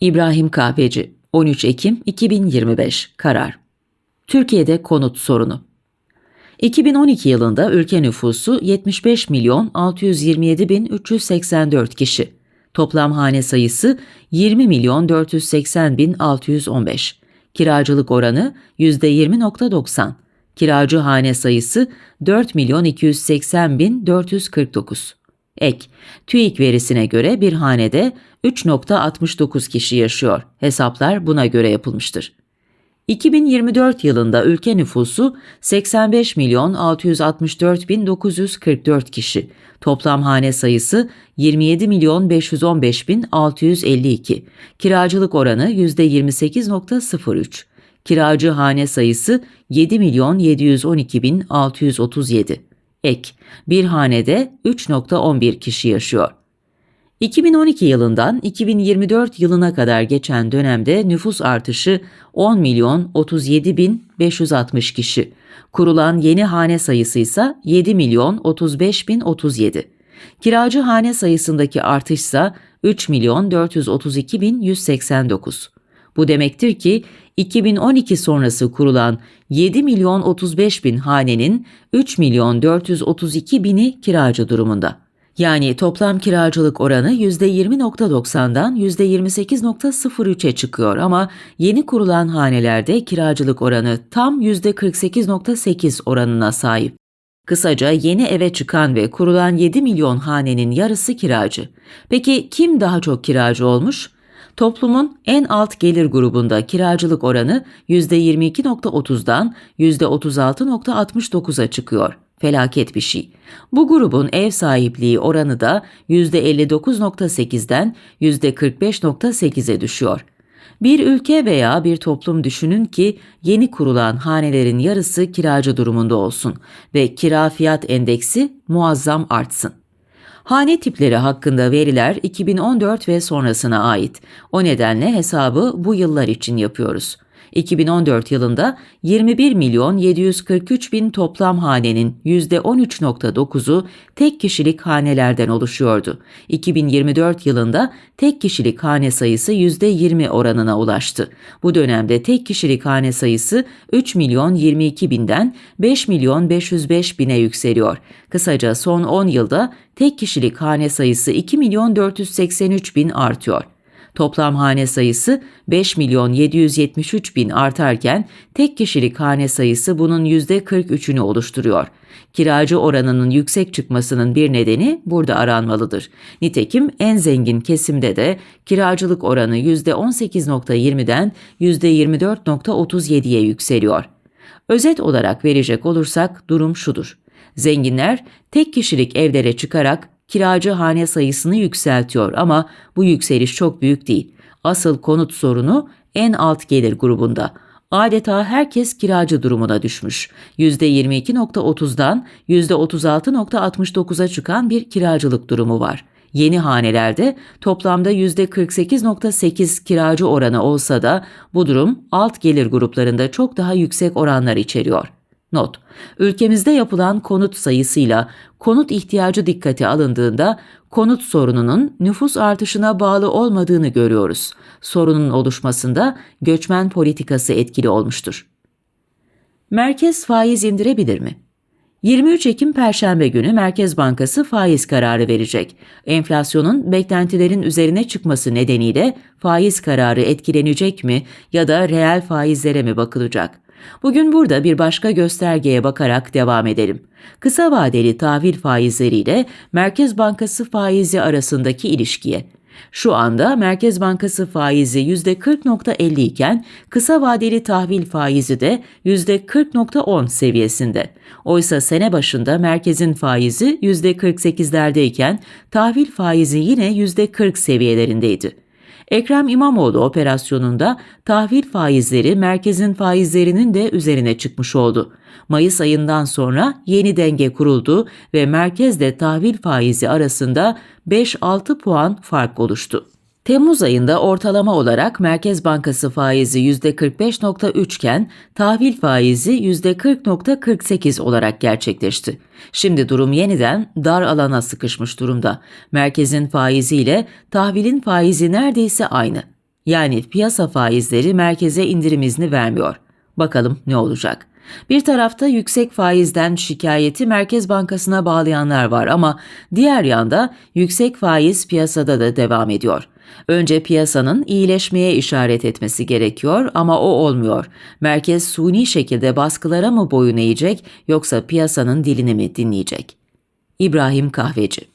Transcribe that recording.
İbrahim Kahveci 13 Ekim 2025 Karar Türkiye'de konut sorunu 2012 yılında ülke nüfusu 75 milyon 627 bin 384 kişi. Toplam hane sayısı 20 milyon 480 bin 615. Kiracılık oranı %20.90. Kiracı hane sayısı 4 milyon 280 bin 449. Ek, TÜİK verisine göre bir hanede 3.69 kişi yaşıyor. Hesaplar buna göre yapılmıştır. 2024 yılında ülke nüfusu 85 milyon 664 bin 944 kişi. Toplam hane sayısı 27 milyon 515 bin 652. Kiracılık oranı %28.03. Kiracı hane sayısı 7 milyon 712 bin 637. Ek, bir hanede 3.11 kişi yaşıyor. 2012 yılından 2024 yılına kadar geçen dönemde nüfus artışı 10 milyon 37 bin 560 kişi. Kurulan yeni hane sayısı ise 7 milyon 35 bin 37. Kiracı hane sayısındaki artış ise 3 milyon 432 bin 189. Bu demektir ki 2012 sonrası kurulan 7 milyon 35 bin hanenin 3 milyon 432 bini kiracı durumunda. Yani toplam kiracılık oranı %20.90'dan %28.03'e çıkıyor ama yeni kurulan hanelerde kiracılık oranı tam %48.8 oranına sahip. Kısaca yeni eve çıkan ve kurulan 7 milyon hanenin yarısı kiracı. Peki kim daha çok kiracı olmuş? Toplumun en alt gelir grubunda kiracılık oranı %22.30'dan %36.69'a çıkıyor. Felaket bir şey. Bu grubun ev sahipliği oranı da %59.8'den %45.8'e düşüyor. Bir ülke veya bir toplum düşünün ki yeni kurulan hanelerin yarısı kiracı durumunda olsun ve kira fiyat endeksi muazzam artsın. Hane tipleri hakkında veriler 2014 ve sonrasına ait. O nedenle hesabı bu yıllar için yapıyoruz. 2014 yılında 21 milyon 743 bin toplam hanenin %13.9'u tek kişilik hanelerden oluşuyordu. 2024 yılında tek kişilik hane sayısı %20 oranına ulaştı. Bu dönemde tek kişilik hane sayısı 3 milyon 22 binden 5 milyon 505 bine yükseliyor. Kısaca son 10 yılda tek kişilik hane sayısı 2 milyon 483 bin artıyor. Toplam hane sayısı 5 milyon 773 bin artarken tek kişilik hane sayısı bunun %43'ünü oluşturuyor. Kiracı oranının yüksek çıkmasının bir nedeni burada aranmalıdır. Nitekim en zengin kesimde de kiracılık oranı %18.20'den %24.37'ye yükseliyor. Özet olarak verecek olursak durum şudur. Zenginler tek kişilik evlere çıkarak kiracı hane sayısını yükseltiyor ama bu yükseliş çok büyük değil. Asıl konut sorunu en alt gelir grubunda. Adeta herkes kiracı durumuna düşmüş. %22.30'dan %36.69'a çıkan bir kiracılık durumu var. Yeni hanelerde toplamda %48.8 kiracı oranı olsa da bu durum alt gelir gruplarında çok daha yüksek oranlar içeriyor. Not: Ülkemizde yapılan konut sayısıyla konut ihtiyacı dikkate alındığında konut sorununun nüfus artışına bağlı olmadığını görüyoruz. Sorunun oluşmasında göçmen politikası etkili olmuştur. Merkez faiz indirebilir mi? 23 Ekim Perşembe günü Merkez Bankası faiz kararı verecek. Enflasyonun beklentilerin üzerine çıkması nedeniyle faiz kararı etkilenecek mi ya da reel faizlere mi bakılacak? Bugün burada bir başka göstergeye bakarak devam edelim. Kısa vadeli tahvil faizleriyle Merkez Bankası faizi arasındaki ilişkiye. Şu anda Merkez Bankası faizi %40.50 iken kısa vadeli tahvil faizi de %40.10 seviyesinde. Oysa sene başında merkezin faizi %48'lerdeyken tahvil faizi yine %40 seviyelerindeydi. Ekrem İmamoğlu operasyonunda tahvil faizleri merkezin faizlerinin de üzerine çıkmış oldu. Mayıs ayından sonra yeni denge kuruldu ve merkezle tahvil faizi arasında 5-6 puan fark oluştu. Temmuz ayında ortalama olarak Merkez Bankası faizi %45.3 iken tahvil faizi %40.48 olarak gerçekleşti. Şimdi durum yeniden dar alana sıkışmış durumda. Merkezin faizi ile tahvilin faizi neredeyse aynı. Yani piyasa faizleri merkeze indirim izni vermiyor. Bakalım ne olacak? Bir tarafta yüksek faizden şikayeti Merkez Bankası'na bağlayanlar var ama diğer yanda yüksek faiz piyasada da devam ediyor. Önce piyasanın iyileşmeye işaret etmesi gerekiyor ama o olmuyor. Merkez suni şekilde baskılara mı boyun eğecek yoksa piyasanın dilini mi dinleyecek? İbrahim Kahveci